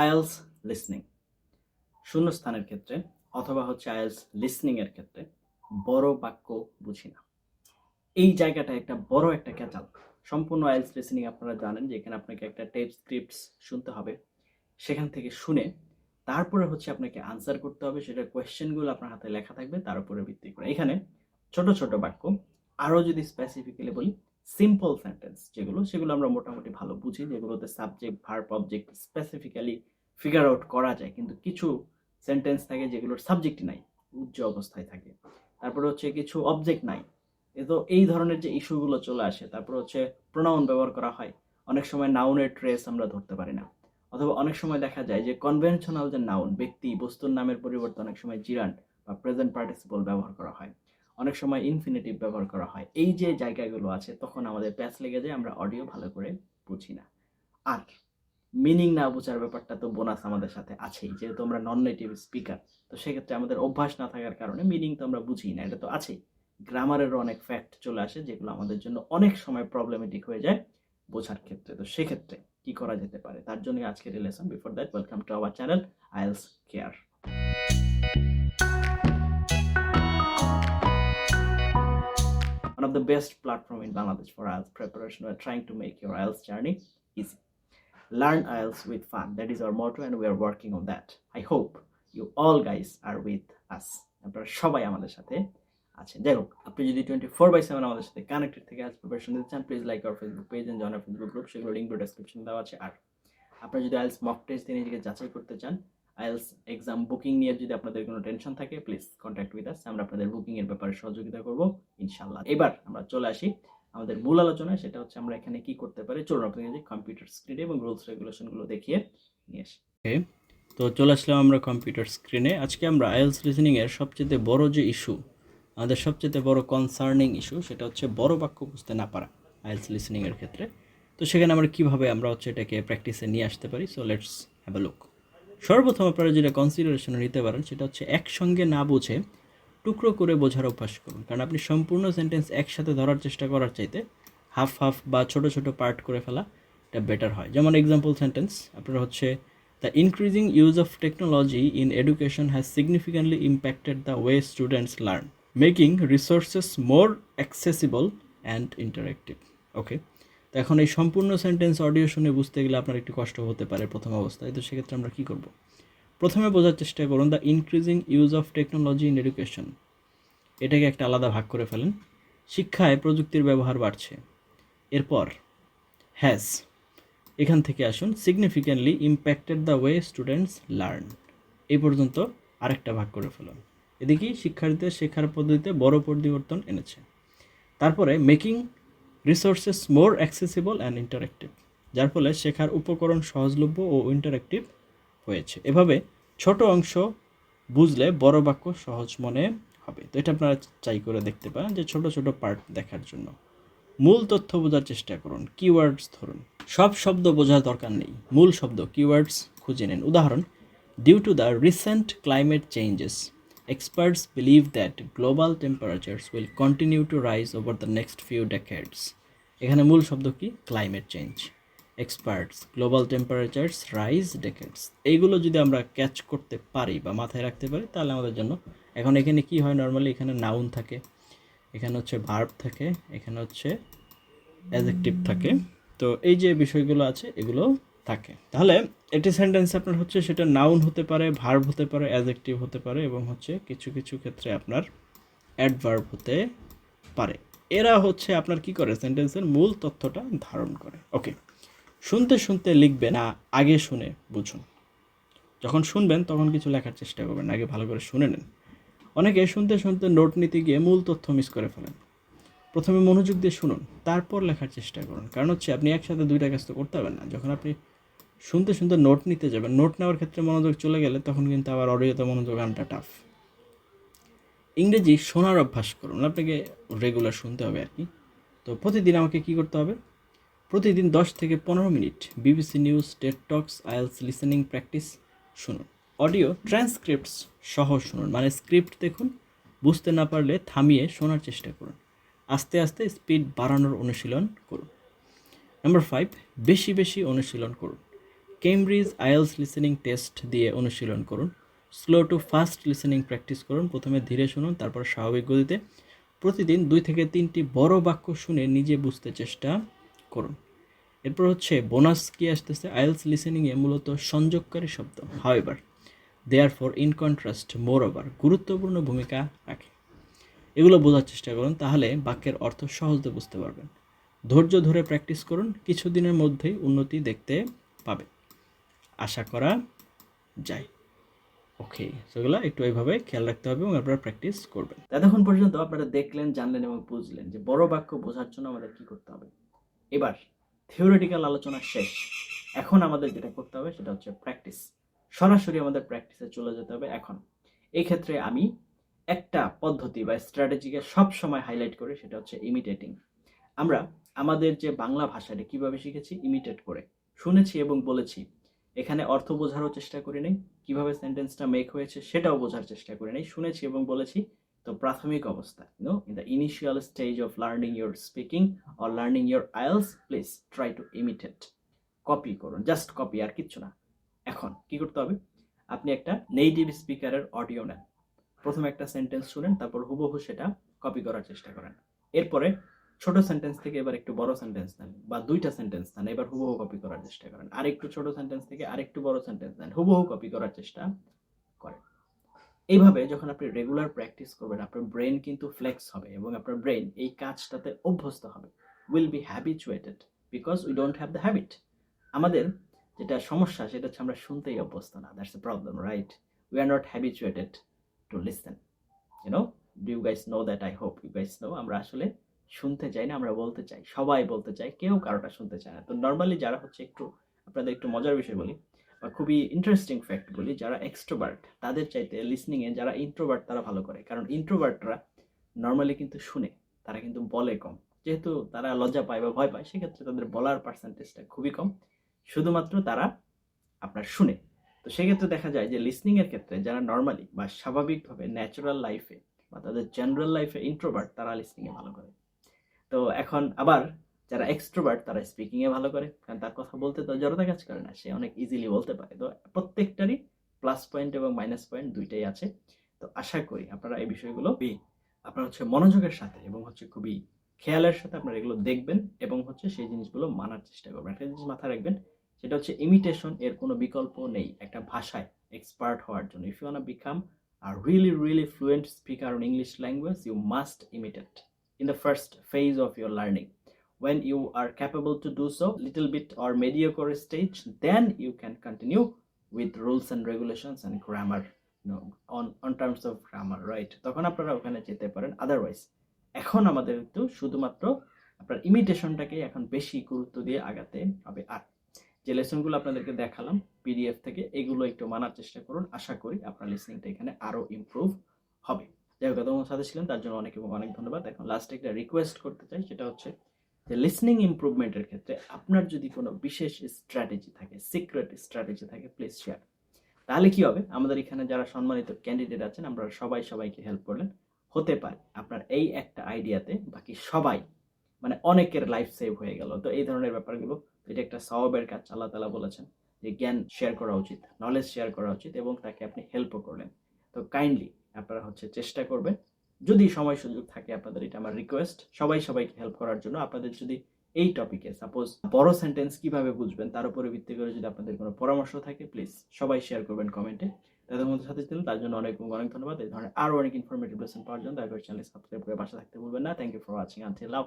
IELTS listening. শূন্যস্থানের ক্ষেত্রে অথবা হচ্ছে আয়েলস লিসনিং এর ক্ষেত্রে বড় বাক্য বুঝি না। এই জায়গাটা একটা বড় একটা ক্যাচাল। সম্পূর্ণ আয়েলস লিসনিং আপনারা জানেন যে এখানে আপনাকে একটা টেপ স্ক্রিপ্টস শুনতে হবে। সেখান থেকে শুনে তারপরে হচ্ছে আপনাকে আনসার করতে হবে। সেটা কোয়েশ্চেনগুলো আপনার হাতে লেখা থাকবে, তার উপরে ভিত্তি করে। এখানে ছোট ছোট বাক্য। আরও যদি স্পেসিফিক্যালি বলি সিম্পল সেন্টেন্স যেগুলো, সেগুলো আমরা মোটামুটি ভালো বুঝি। যেগুলোতে subject verb object specifically figure out করা যায়। কিন্তু কিছু সেন্টেন্স থাকে যেগুলোর সাবজেক্ট নাই, উচ্চ অবস্থায় থাকে। তারপরে হচ্ছে কিছু অবজেক্ট নাই। এ তো এই ধরনের যে ইস্যুগুলো চলে আসে, তারপর হচ্ছে প্রোনাউন ব্যবহার করা হয়। অনেক সময় নাউনের ট্রেস আমরা ধরতে পারি না। অথবা অনেক সময় দেখা যায় যে কনভেনশনাল যে নাউন ব্যক্তি, বস্তুর নামের পরিবর্তে অনেক সময় জিরান্ট বা প্রেজেন্ট পার্টিসিপল ব্যবহার করা হয়। অনেক সময় ইনফিনিটিভ ব্যবহার করা হয়। এই যে জায়গাগুলো আছে, তখন আমাদের প্যাচ লেগে যায়, আমরা অডিও ভালো করে বুঝি না। আর মিনিং না বোঝার ব্যাপারটা তো বোনাস আমাদের সাথে আছেই, যেহেতু আমরা নন নেটিভ স্পিকার তো সেক্ষেত্রে আমাদের অভ্যাস না থাকার কারণে মিনিং তো আমরা বুঝি না, এটা তো আছেই গ্রামারেরও অনেক ফ্যাক্ট চলে আসে, যেগুলো আমাদের জন্য অনেক সময় প্রবলেমেটিক হয়ে যায় বোঝার ক্ষেত্রে তো সেক্ষেত্রে কি করা যেতে পারে তার জন্য আজকের relation before that welcome to our channel IELTS care one of the best platform in Bangladesh for IELTS preparation. We're trying to make your IELTS journey. Learn IELTS with fun. That is our motto, and we are working on that. I hope you all guys are with us. সবাই আমাদের সাথে আছেন যাই হোক আপনি যদি twenty four by seven আমাদের সাথে কানেক্টেড থেকে আইএলস প্রিপারেশন দিতে চান please like our Facebook page and join Facebook group সেগুলো লিঙ্ক ডেসক্রিপশন দেওয়া আছে আর আপনারা যদি আইএলস মক টেস্ট দিয়ে নিজেকে যাচাই করতে চান আইএলস এক্সাম বুকিং নিয়ে যদি আপনাদের কোনো টেনশন থাকে প্লিজ কন্ট্যাক্ট উইথ আস আমরা আপনাদের বুকিং এর ব্যাপারে সহযোগিতা করব ইনশাল্লাহ এবার আমরা চলে আসি আমাদের মূল আলোচনায় সেটা হচ্ছে আমরা এখানে কি করতে পারি? চলুন আপনাদের কম্পিউটার স্ক্রিনে এবং রুলস রেগুলেশনগুলো দেখিয়ে নিয়ে আসি। তো চলে আসলাম আমরা কম্পিউটার স্ক্রিনে আজকে আমরা আইএলস এর সবচেয়ে বড় যে ইস্যু আমাদের সবচেয়ে বড় কনসার্নিং ইস্যু সেটা হচ্ছে বড় বাক্য বুঝতে না পারা আইএলস লিসনিং এর ক্ষেত্রে। তো সেখানে আমরা কীভাবে আমরা হচ্ছে এটাকে প্র্যাকটিসে নিয়ে আসতে পারি? So let's have a look সর্বপ্রথম আপনারা যেটা কনসিডারেশনে নিতে পারেন সেটা হচ্ছে একসঙ্গে না বুঝে টুকরো করে বোঝার অভ্যাস করুন। কারণ আপনি সম্পূর্ণ সেন্টেন্স একসাথে ধরার চেষ্টা করার চাইতে হাফ হাফ বা ছোট ছোট পার্ট করে ফেলা এটা বেটার হয়। যেমন এক্সাম্পল সেন্টেন্স আপনার হচ্ছে the increasing use of technology in education has significantly impacted the way students learn making resources more accessible and interactive okay তো এখন এই সম্পূর্ণ সেন্টেন্স অডিও শুনে বুঝতে গেলে আপনার একটু কষ্ট হতে পারে প্রথম অবস্থায়। তো সেক্ষেত্রে আমরা কী করব? প্রথমে বোঝার চেষ্টা করুন the increasing use of technology in education এটাকে একটা আলাদা ভাগ করে ফেলেন। শিক্ষায় প্রযুক্তির ব্যবহার বাড়ছে। এরপর হ্যাজ এখান থেকে আসুন significantly impacted the way students learn এই পর্যন্ত আরেকটা ভাগ করে ফেলুন। এদিকেই শিক্ষার্থীদের শেখার পদ্ধতিতে বড় পরিবর্তন এনেছে। তারপরে making resources more accessible and interactive যার ফলে শেখার উপকরণ সহজলভ্য ও ইন্টারেক্টিভ হয়েছে। এভাবে ছোট অংশ বুঝলে বড় বাক্য সহজ মনে হবে। তো এটা আপনারা চাই করে দেখতে পারেন যে ছোট ছোট পার্ট দেখার জন্য। মূল তথ্য বোঝার চেষ্টা করুন। কিওয়ার্ডস ধরুন। সব শব্দ বোঝার দরকার নেই। মূল শব্দ কিওয়ার্ডস খুঁজে নিন। উদাহরণ due to the recent climate changes experts believe that global temperatures will continue to rise over the next few decades. এখানে মূল শব্দ কি? Climate change experts global temperatures rise decades এইগুলো যদি আমরা ক্যাচ করতে পারি বা মাথায় রাখতে পারি, তাহলে আমাদের জন্য। এখন এখানে কি হয়? নর্মালি এখানে নাউন থাকে, এখানে হচ্ছে ভার্ব থাকে, এখানে হচ্ছে অ্যাজেক্টিভ থাকে। তো এই যে বিষয়গুলো আছে, এগুলো থাকে। তাহলে একটি সেন্টেন্স আপনার হচ্ছে সেটা নাউন হতে পারে ভার্ব হতে পারে অ্যাজেক্টিভ হতে পারে এবং হচ্ছে কিছু কিছু ক্ষেত্রে আপনার অ্যাডভার্ব হতে পারে। এরা হচ্ছে আপনার কি করে? সেন্টেন্সের মূল তথ্যটা ধারণ করে। ওকে শুনতে শুনতে লিখবেন না আগে শুনে বুঝুন। যখন শুনবেন, তখন কিছু লেখার চেষ্টা করবেন, আগে ভালো করে শুনে নেন। অনেকে শুনতে শুনতে নোট নিতে গিয়ে মূল তথ্য মিস করে ফেলেন। প্রথমে মনোযোগ দিয়ে শুনুন, তারপর লেখার চেষ্টা করুন। কারণ হচ্ছে, আপনি একসাথে দুইটা কাজ তো করতে পারবেন না। যখন আপনি শুনতে শুনতে নোট নিতে যাবেন, নোট নেওয়ার ক্ষেত্রে মনোযোগ চলে গেলে তখন কিন্তু আবার অডিওতে মনোযোগ আনটা টাফ ইংরেজি শোনার অভ্যাস করুন, আপনাকে রেগুলার শুনতে হবে আর কি। তো প্রতিদিন আমাকে কি করতে হবে? প্রতিদিন দশ থেকে পনেরো minute BBC news, TED talks, IELTS listening practice শুনুন। অডিও ট্রান্সক্রিপ্টস সহ শুনুন মানে স্ক্রিপ্ট দেখুন, বুঝতে না পারলে থামিয়ে শোনার চেষ্টা করুন। আস্তে আস্তে স্পিড বাড়ানোর অনুশীলন করুন। নাম্বার ফাইভ, বেশি বেশি অনুশীলন করুন। কেমব্রিজ আইএলস লিসেনিং টেস্ট দিয়ে অনুশীলন করুন। Slow to fast listening practice করুন, প্রথমে ধীরে শুনুন, তারপর স্বাভাবিক গতিতে। প্রতিদিন দুই থেকে তিনটি বড় বাক্য শুনে নিজে বুঝতে চেষ্টা করুন। এরপর হচ্ছে বোনাস কি আসতেছে? আইএলস লিসেনিংয়ে মূলত সংযোগকারী শব্দ। However therefore in contrast moreover গুরুত্বপূর্ণ ভূমিকা রাখে। এগুলো বোঝার চেষ্টা করুন, তাহলে বাক্যের অর্থ সহজে বুঝতে পারবেন। ধৈর্য ধরে প্র্যাকটিস করুন, কিছুদিনের মধ্যেই উন্নতি দেখতে পাবে। আশা করা যায়। ওকে সেগুলো একটু এইভাবে খেয়াল রাখতে হবে এবং আপনারা প্র্যাকটিস করবেন। এতক্ষণ পর্যন্ত আপনারা দেখলেন, জানলেন এবং বুঝলেন যে বড় বাক্য বোঝার জন্য আমাদের কী করতে হবে। এবার থিওরিটিক্যাল আলোচনা শেষ। এখন আমাদের যেটা করতে হবে সেটা হচ্ছে প্র্যাকটিস সরাসরি আমাদের প্র্যাকটিসে চলে যেতে হবে এখন। এই ক্ষেত্রে আমি একটা পদ্ধতি বা স্ট্র্যাটেজিকে সবসময় হাইলাইট করি, সেটা হচ্ছে ইমিটেটিং আমরা আমাদের যে বাংলা ভাষাটা কীভাবে শিখেছি? ইমিটেট করে। শুনেছি এবং বলেছি। এখানে অর্থ বোঝারও চেষ্টা করি নাই। কীভাবে সেন্টেন্সটা মেক হয়েছে, সেটাও বোঝার চেষ্টা করি নাই। শুনেছি এবং বলেছি তো প্রাথমিক অবস্থা no in the initial stage of learning your speaking or learning your IELTS please try to imitate copy করুন জাস্ট কপি আর কিচ্ছু না। এখন কি করতে হবে? আপনি একটা নেটিভ স্পিকারের অডিও নেন। প্রথমে একটা সেন্টেন্স শুনেন, তারপর হুবহু সেটা কপি করার চেষ্টা করেন। এরপরে ছোট সেন্টেন্স থেকে এবার একটু বড় সেন্টেন্স নেন বা দুইটা সেন্টেন্স নেন, এবার হুবহু কপি করার চেষ্টা করেন। আর একটু ছোট সেন্টেন্স থেকে আরেকটু বড় সেন্টেন্স নেন, হুবহু কপি করার চেষ্টা এইভাবে যখন আপনি রেগুলার প্র্যাকটিস করবেন, আপনার ব্রেন কিন্তু ফ্লেক্স হবে এবং আপনার ব্রেন এই কাজটাতে অভ্যস্ত হবে। Will be habituated because we don't have the habit আমাদের যেটা সমস্যা, সেটা হচ্ছে আমরা শুনতেই অভ্যস্ত না। That's a problem right we are not habituated to listen you know do you guys know that I hope you guys know আমরা আসলে শুনতে চাই না, আমরা বলতে চাই। সবাই বলতে চাই কেউ কারোটা শুনতে চায় না। তো নর্মালি যারা হচ্ছে একটু, আপনাদের একটু মজার বিষয় বলি খুবই ইন্টারেস্টিং ফ্যাক্ট বলি, যারা এক্সট্রোবার্ট তাদের চাইতে লিসনিংয়ে যারা ইন্ট্রোবার্ট তারা ভালো করে। কারণ ইন্ট্রোবার্টরা নর্মালি কিন্তু শুনে, তারা কিন্তু বলে কম। যেহেতু তারা লজ্জা পায় বা ভয় পায়, সেক্ষেত্রে তাদের বলার পার্সেন্টেজটা খুবই কম। শুধুমাত্র তারা আপনার শুনে। তো সেক্ষেত্রে দেখা যায় যে লিসনিং এর ক্ষেত্রে যারা নর্মালি বা স্বাভাবিকভাবে ন্যাচারাল লাইফে বা তাদের জেনারেল লাইফে ইন্ট্রোভার্ট তারা লিসনিং এ ভালো করে। তো এখন আবার যারা এক্সট্রোভার্ট তারা স্পিকিং এ ভালো করে কারণ তার কথা বলতে তো জড়তা কাজ করে না সে অনেক ইজিলি বলতে পারে। তো প্রত্যেকটারই প্লাস পয়েন্ট এবং মাইনাস পয়েন্ট দুইটাই আছে। তো আশা করি আপনারা এই বিষয়গুলো বি- আপনারা হচ্ছে মনোযোগের সাথে এবং হচ্ছে খুবই খেয়ালের সাথে আপনারা এগুলো দেখবেন এবং হচ্ছে সেই জিনিসগুলো মানার চেষ্টা করবেন। একটা জিনিস মাথায় রাখবেন সেটা হচ্ছে ইমিটেশন এর কোনো বিকল্প নেই একটা ভাষায় এক্সপার্ট হওয়ার জন্য। If you want become a really really fluent speaker in English language you must imitate in the first phase of your learning when you are capable to do so, little bit or mediocre stage, then you can continue with rules and regulations and grammar know, on on terms of grammar, right? তখন আপনারা ওখানে যেতে পারেন। Otherwise এখন আমাদের তো শুধুমাত্র আপনার ইমিটেশনটাকে এখন বেশি গুরুত্ব দিয়ে আগাতে হবে। আর যে লেসনগুলো আপনাদেরকে দেখালাম পিডিএফ থেকে, এগুলো একটু মানার চেষ্টা করুন। আশা করি আপনার লিসনিংটা এখানে আরও ইমপ্রুভ হবে। যাই হোক সাথে ছিলেন, তার জন্য অনেক এবং অনেক ধন্যবাদ। এখন লাস্টে একটা রিকোয়েস্ট করতে চাই, সেটা হচ্ছে যে লিসনিং ইমপ্রুভমেন্টের ক্ষেত্রে আপনার যদি কোনো বিশেষ স্ট্র্যাটেজি থাকে সিক্রেট স্ট্র্যাটেজি থাকে প্লিজ শেয়ার তাহলে কি হবে? আমাদের এখানে যারা সম্মানিত ক্যান্ডিডেট আছেন, আমরা সবাই সবাইকে হেল্প করলেন। হতে পারে আপনার এই একটা আইডিয়াতে বাকি সবাই মানে অনেকের লাইফ সেভ হয়ে গেল। তো এই ধরনের ব্যাপারগুলো এটা একটা সওয়াবের কাজ আল্লাহ তালা বলেছেন যে জ্ঞান শেয়ার করা উচিত নলেজ শেয়ার করা উচিত এবং তাকে আপনি হেল্পও করলেন। তো কাইন্ডলি আপনারা হচ্ছে চেষ্টা করবেন যদি সময় সুযোগ থাকে আপনাদের, এটা আমার রিকোয়েস্ট সবাই সবাইকে হেল্প করার জন্য আপনাদের যদি এই টপিকে সাপোজ বড় সেন্টেন্স কীভাবে বুঝবেন, তার উপরে ভিত্তি করে যদি আপনাদের কোনো পরামর্শ থাকে প্লিজ সবাই শেয়ার করবেন কমেন্টে তাদের মধ্যে সাথে ছিলেন, তার জন্য অনেক অনেক ধন্যবাদ। এই ধরনের আরও অনেক ইনফরমেটিভ লেসন পাওয়ার জন্য দয়া করে চ্যানেল সাবস্ক্রাইব করে বাসা থাকতে ভুলবেন না। Thank you for watching until love